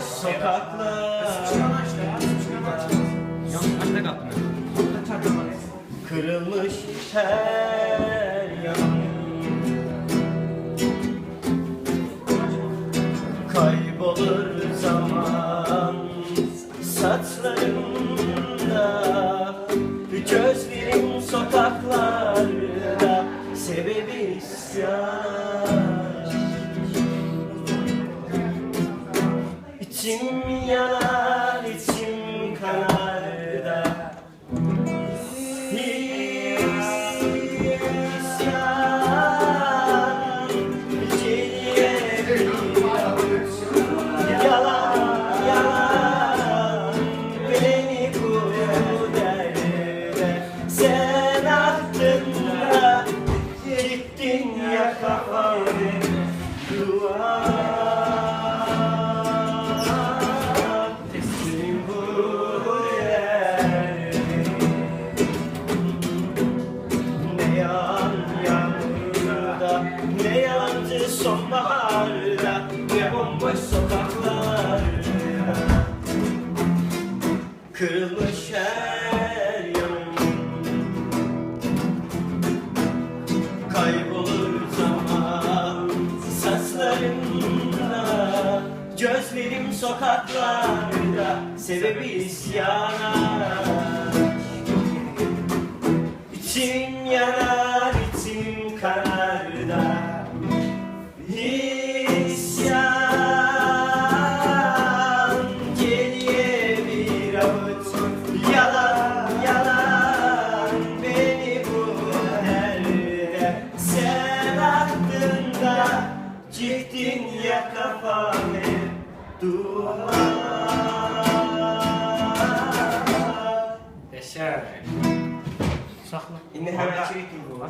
sokaklar Kaçta kalktın? Kırılmış her yanım Kaybolur zaman saçlarımda Gözlerim sokaklarda Sebebi isyan İçim yanar, içim kanar da. İsyan geriye bir avuç Ne yalancı sonbaharda Ne bomboş sokaklarda. Kırılmış her yanım Kaybolur zaman Saçlarımda Gözlerim sokaklarda Sebebi isyana. İçim yanar, içim kanar da çektin ya kafamı Duvar Yaşar. Sakla. Ini hemen çekin bu.